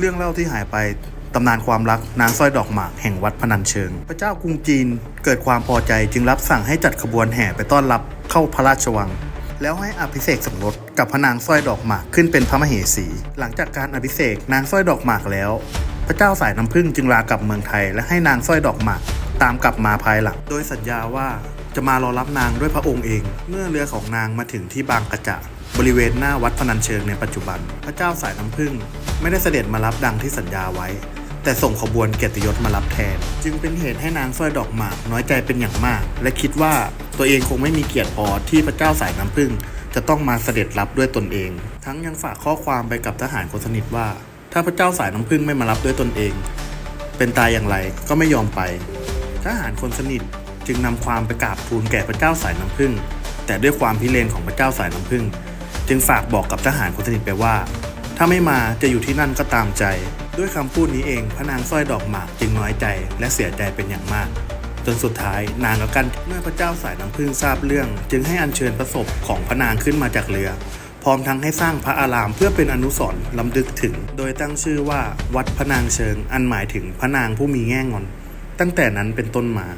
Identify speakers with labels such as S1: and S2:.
S1: เรื่องเล่าที่หายไปตำนานความรักนางสร้อยดอกหมากแห่งวัดพนัญเชิง พระเจ้ากรุงจีนเกิดความพอใจจึงรับสั่งให้จัดขบวนแห่ไปต้อนรับเข้าพระราชวัง แล้วให้อภิเษกสมรสกับพระนางสร้อยดอกหมากขึ้นเป็นพระมเหสี หลังจากการอภิเษกนางสร้อยดอกหมากแล้ว พระเจ้าสายน้ำผึ้งจึงลากลับเมืองไทย และให้นางสร้อยดอกหมากตามกลับมาภายหลัง โดยสัญญาว่า จะมารอรับนางด้วยพระองค์เอง เมื่อเรือของนางมาถึงที่บางกระจะบริเวณหน้าวัดพนัญเชิงในปัจจุบัน พระเจ้าสายน้ำผึ้งไม่ได้เสด็จมารับดังที่สัญญาไว้ แต่ส่งขบวนเกียรติยศมารับแทน จึงเป็นเหตุให้นางสร้อยดอกหมากน้อยใจเป็นอย่างมาก และคิดว่าตัวเองคงไม่มีเกียรติพอที่พระเจ้าสายน้ำผึ้งจะต้องมาเสด็จรับด้วยตนเอง ทั้งยังฝากข้อความไปกับทหารคนสนิทว่า ถ้าพระเจ้าสายน้ำผึ้งไม่มารับด้วยตนเอง เป็นตายอย่างไรก็ไม่ยอมไป ทหารคนสนิท จึงนำความไปกราบทูลแก่พระเจ้าสายน้ำผึ้งแต่ด้วยความพิเรนของพระเจ้าสายน้ำผึ้งจึงฝากบอกกับทหารคนสนิทไปว่า ถ้าไม่มาจะอยู่ที่นั่นก็ตามใจ ด้วยคำพูดนี้เองพระนางสร้อยดอกหมากจึงน้อยใจและเสียใจเป็นอย่างมาก จนสุดท้ายนางกับกันเมื่อพระเจ้าสายน้ำผึ้งทราบเรื่อง จึงให้อัญเชิญพระศพของพระนางขึ้นมาจากเรือ พร้อมทั้งให้สร้างพระอารามเพื่อเป็นอนุสรณ์ลำลึกถึง โดยตั้งชื่อว่าวัดพระนางเชิงอันหมายถึงพระนางผู้มีแง่งอนตั้งแต่นั้นเป็นต้นมา